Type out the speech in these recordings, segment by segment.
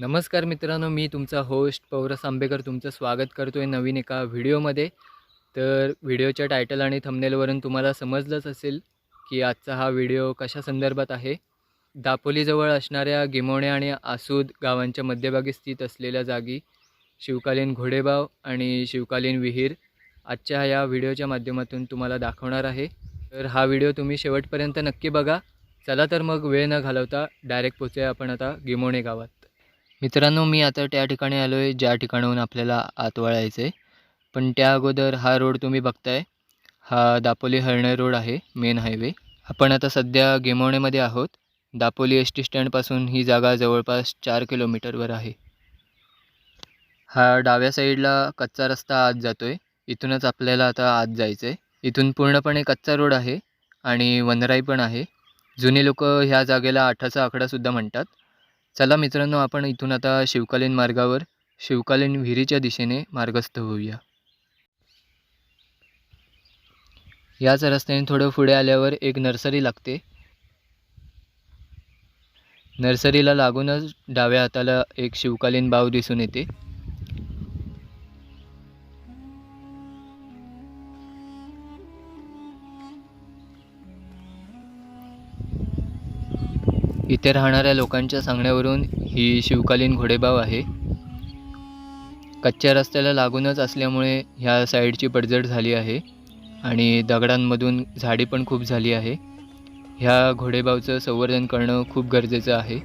नमस्कार मित्रांनो मी तुमचा होस्ट पौरस आंबेकर तुमचं स्वागत करतो आहे नवीन एका व्हिडिओमध्ये. तर व्हिडिओच्या टायटल आणि थंबनेलवरून तुम्हाला समजलंच असेल की आजचा हा व्हिडिओ कशा संदर्भात आहे. दापोलीजवळ असणाऱ्या गिमोणे आणि आसूद गावांच्या मध्यभागी स्थित असलेल्या जागी शिवकालीन घोडेबाव आणि शिवकालीन विहीर आजच्या या व्हिडिओच्या माध्यमातून तुम्हाला दाखवणार आहे. तर हा व्हिडिओ तुम्ही शेवटपर्यंत नक्की बघा. चला तर मग वेळ न घालवता डायरेक्ट पोचूया आपण आता गिमोणे गावात. मित्रांनो मी आता त्या ठिकाणी आलो आहे ज्या ठिकाणाहून आपल्याला आत वळायचं आहे पण त्या अगोदर हा रोड तुम्ही बघताय. हा दापोली हळणे रोड आहे मेन हायवे आपण आता सध्या गेमवणेमध्ये आहोत. दापोली एस टी स्टँडपासून ही जागा जवळपास चार किलोमीटरवर आहे. हा डाव्या साईडला कच्चा रस्ता आत जातो आहे इथूनच आपल्याला आता आत जायचं आहे इथून पूर्णपणे कच्चा रोड आहे आणि वनराई पण आहे. जुनी लोक ह्या जागेला आठाचा आकडासुद्धा म्हणतात. चला मित्रांनो आपण इथून आता शिवकालीन मार्गावर शिवकालीन विहिरीच्या दिशेने मार्गस्थ होऊया. याच रस्त्याने थोडं पुढे आल्यावर एक नर्सरी लागते. नर्सरीला लागूनच डाव्या हाताला एक शिवकालीन बाव दिसून येते. इथे राहणाऱ्या लोकांच्या सांगण्यावरून ही शिवकालीन घोडेबाव आहे. कच्च्या रस्त्याला लागूनच असल्यामुळे ह्या साईडची पडझड झाली आहे आणि दगडांमधून झाडी पण खूप झाली आहे. ह्या घोडेबावचं संवर्धन करणं खूप गरजेचं आहे.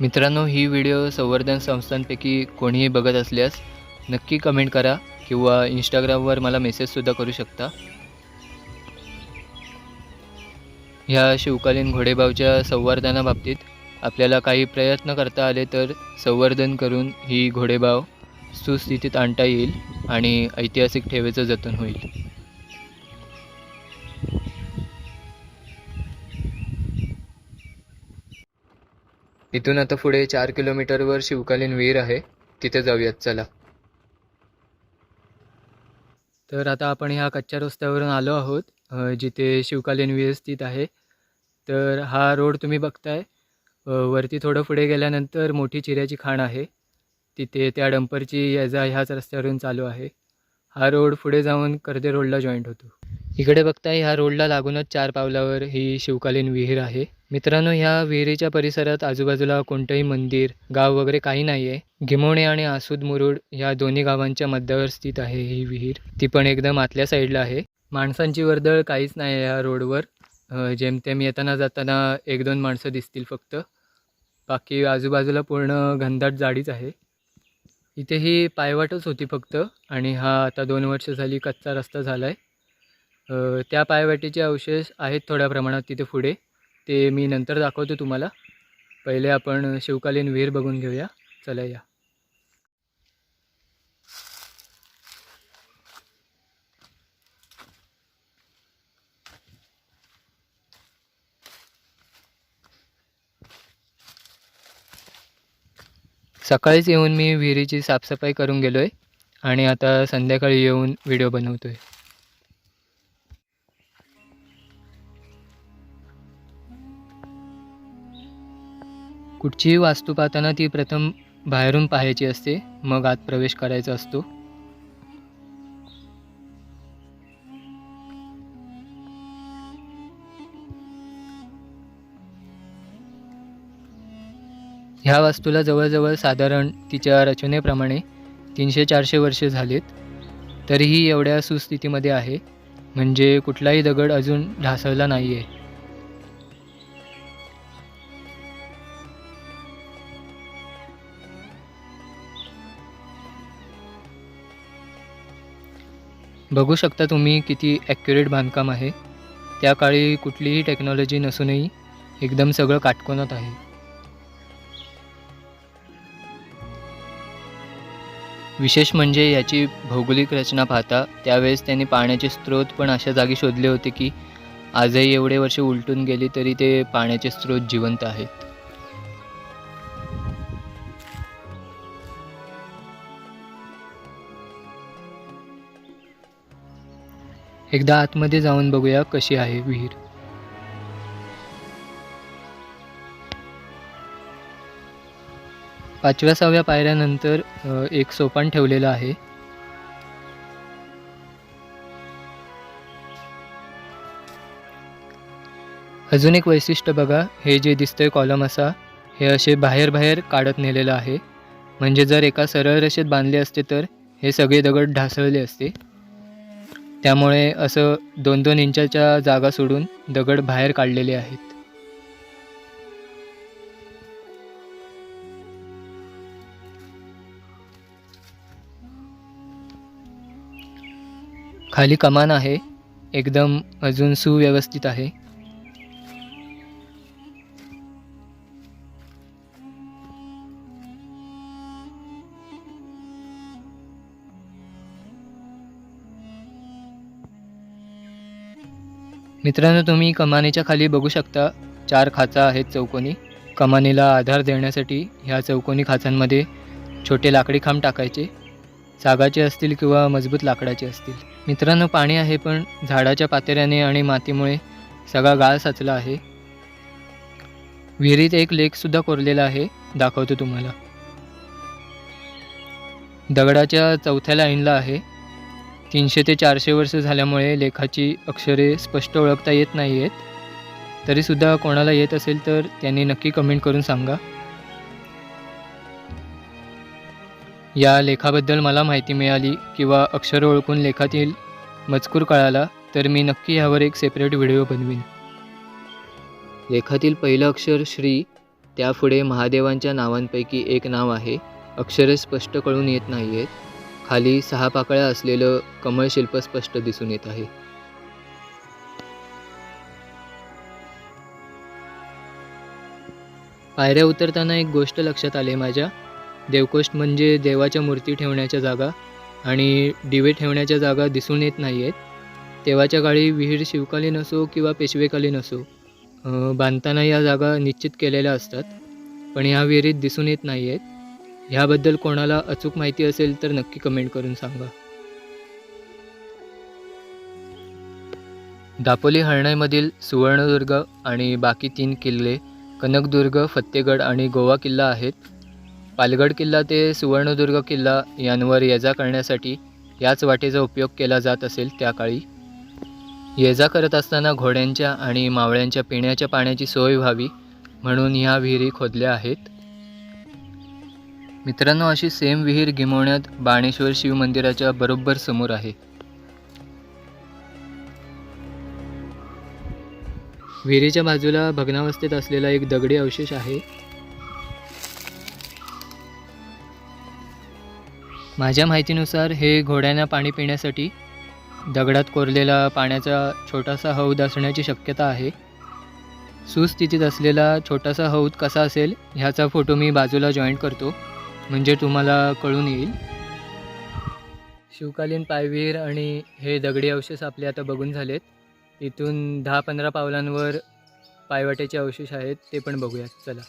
मित्रांनो ही व्हिडिओ संवर्धन संस्थांपैकी कोणीही बघत असल्यास नक्की कमेंट करा किंवा इंस्टाग्रामवर मला मेसेजसुद्धा करू शकता. ह्या शिवकालीन घोडेबावच्या संवर्धनाबाबतीत आपल्याला काही प्रयत्न करता आले तर संवर्धन करून ही घोडेबाव सुस्थितीत आणता येईल आणि ऐतिहासिक ठेवेचं जतन होईल. इथून आता पुढे चार किलोमीटरवर शिवकालीन विहीर आहे. तिथे जाऊयात चला. तर आता आपण ह्या कच्च्या रस्त्यावरून आलो आहोत जिथे शिवकालीन विहीर स्थित आहे. तर हा रोड तुम्ही बघताय. वरती थोडं पुढे गेल्यानंतर मोठी चिऱ्याची खाण आहे. तिथे त्या डंपरची ये ह्याच रस्त्यावरून चालू आहे. हा रोड पुढे जाऊन कर्दे रोडला जॉईंट होतो. इकडे बघताय ह्या रोडला लागूनच चार पावलावर ही शिवकालीन विहीर आहे. मित्रांनो ह्या विहिरीच्या परिसरात आजूबाजूला कोणतंही मंदिर गाव वगैरे काही नाही आहे घिमोणे आणि आसूद मुरुड ह्या दोन्ही गावांच्या मध्यावर स्थित आहे ही विहीर. ती पण एकदम आतल्या साईडला आहे. माणसांची वर्दळ काहीच नाही आहे या रोडवर. जेमतेम येताना जाताना एक दोन माणसं दिसतील फक्त. बाकी आजूबाजूला पूर्ण घनदाट जाडीच आहे. इथे ही पायवाटच होती फक्त आणि हा आता दोन वर्ष झाली कच्चा रस्ता झाला आहे त्या पायवाटीचे अवशेष आहेत थोड्या प्रमाणात तिथे पुढे. ते मी नंतर दाखवतो तुम्हाला. पहिले आपण शिवकालीन विहीर बघून घेऊया. चला या. सकाळीच येऊन मी विहिरीची साफसफाई करून गेलो आहे आणि आता संध्याकाळी येऊन व्हिडिओ बनवतो आहे कुठचीही वास्तू पाहताना ती प्रथम बाहेरून पाहायची असते मग आत प्रवेश करायचा असतो. ह्या वास्तूला जवळजवळ साधारण तिच्या रचनेप्रमाणे तीनशे चारशे वर्षे झालीत. तरीही एवढ्या सुस्थितीमध्ये आहे. म्हणजे कुठलाही दगड अजून ढासळला नाही आहे बघू शकता तुम्ही किती ॲक्युरेट बांधकाम आहे. त्या काळी कुठलीही टेक्नॉलॉजी नसूनही एकदम सगळं काटकोनात आहे. विशेष म्हणजे याची भौगोलिक रचना पाहता त्यावेळेस त्यांनी पाण्याचे स्रोत पण अशा जागी शोधले होते की आजही एवढे वर्ष उलटून गेली तरी ते पाण्याचे स्रोत जिवंत आहेत. एकदा आतमध्ये जाऊन बघूया कशी आहे विहीर. पाचव्या सहाव्या पायऱ्यानंतर एक सोपान ठेवलेलं आहे. अजून एक वैशिष्ट्य बघा हे जे दिसतंय कॉलम असा हे असे बाहेर बाहेर काढत नेलेलं आहे. म्हणजे जर एका सरळ रेषेत बांधले असते तर हे सगळे दगड ढासळले असते. त्यामुळे असं दोन दोन इंचाच्या जागा सोडून दगड बाहेर काढलेले आहेत. खाली कमान आहे एकदम अजून सुव्यवस्थित आहे. मित्रांनो तुम्ही कमानीच्या खाली बघू शकता चार खाचा आहेत चौकोनी. कमानीला आधार देण्यासाठी ह्या चौकोनी खाचांमध्ये छोटे लाकडी खांब टाकायचे. सागाचे असतील किंवा मजबूत लाकडाचे असतील. मित्रांनो पाणी आहे पण झाडाच्या पातेऱ्याने आणि मातीमुळे सगळा गाळ साचला आहे. विहिरीत एक लेकसुद्धा कोरलेला आहे दाखवतो तुम्हाला. दगडाच्या चौथ्या लाईनला आहे. तीनशे ते चारशे वर्ष झाल्यामुळे लेखाची अक्षरे स्पष्ट ओळखता येत नाही आहेत तरीसुद्धा कोणाला येत असेल तर त्यांनी नक्की कमेंट करून सांगा. या लेखाबद्दल मला माहिती मिळाली किंवा अक्षर ओळखून लेखातील मजकूर कळाला तर मी नक्की ह्यावर एक सेपरेट व्हिडिओ बनवीन. लेखातील पहिलं अक्षर श्री त्यापुढे महादेवांच्या नावांपैकी एक नाव आहे. अक्षरे स्पष्ट कळून येत नाही आहेत खाली सहा पाकळ्या असलेलं कमळ शिल्प स्पष्ट दिसून येत आहे. पायऱ्या उतरताना एक गोष्ट लक्षात आली माझ्या. देवकोष्ट म्हणजे देवाच्या मूर्ती ठेवण्याच्या जागा आणि दिवे ठेवण्याच्या जागा दिसून येत नाही आहेत तेव्हाच्या काळी विहीर शिवकालीन असो किंवा पेशवेकालीन असो बांधताना या जागा निश्चित केलेल्या असतात पण ह्या विहिरीत दिसून येत नाही आहेत ह्याबद्दल कोणाला अचूक माहिती असेल तर नक्की कमेंट करून सांगा. दापोली हरणाईमधील सुवर्णदुर्ग आणि बाकी तीन किल्ले कनकदुर्ग फत्तेगड आणि गोवा किल्ला आहेत. पालगड किल्ला ते सुवर्णदुर्ग किल्ला यांवर ये जा करण्यासाठी याच वाटेचा उपयोग केला जात असेल त्या काळी. ये जा करत असताना घोड्यांच्या आणि मावळ्यांच्या पिण्याच्या पाण्याची सोय व्हावी म्हणून ह्या विहिरी खोदल्या आहेत. मित्रांनो अशी सेम विहीर गिमवण्यात बाणेश्वर शिव मंदिराच्या बरोबर समोर आहे. विहिरीच्या बाजूला भग्नावस्थेत असलेला एक दगडी अवशेष आहे. माझ्या माहितीनुसार हे घोड्यांना पाणी पिण्यासाठी दगडात कोरलेला पाण्याचा छोटासा हौद असण्याची शक्यता आहे. सुस्थितीत असलेला छोटासा हौद कसा असेल ह्याचा फोटो मी बाजूला जॉईंट करतो म्हणजे तुम्हाला कळून येईल. शिवकालीन पायवीर आणि हे दगडी अवशेष आपले आता बघून झालेत. इथून दहा पंधरा पावलांवर पायवाटेचे अवशेष आहेत ते पण बघूयात चला.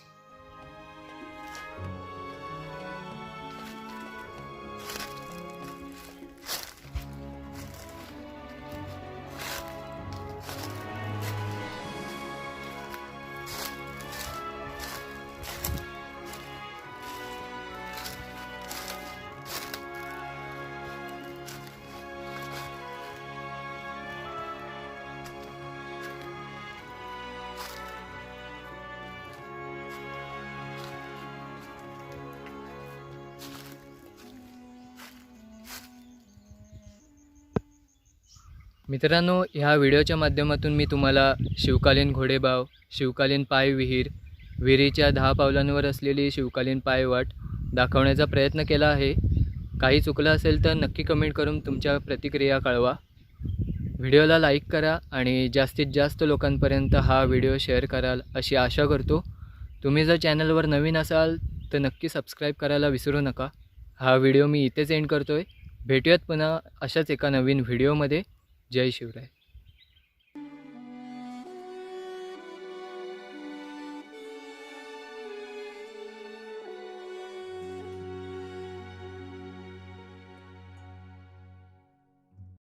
मित्रांनो ह्या व्हिडिओच्या माध्यमातून मी तुम्हाला शिवकालीन घोडेबाव शिवकालीन पाय विहीर विहिरीच्या दहा पावलांवर असलेली शिवकालीन पायवाट दाखवण्याचा प्रयत्न केला आहे. काही चुकलं असेल तर नक्की कमेंट करून तुमच्या प्रतिक्रिया कळवा. व्हिडिओला लाईक करा आणि जास्तीत जास्त लोकांपर्यंत हा व्हिडिओ शेअर कराल अशी आशा करतो. तुम्ही जर चॅनलवर नवीन असाल तर नक्की सबस्क्राईब करायला विसरू नका. हा व्हिडिओ मी इथेच एंड करतो आहे भेटूयात पुन्हा अशाच एका नवीन व्हिडिओमध्ये. जय शिवराय.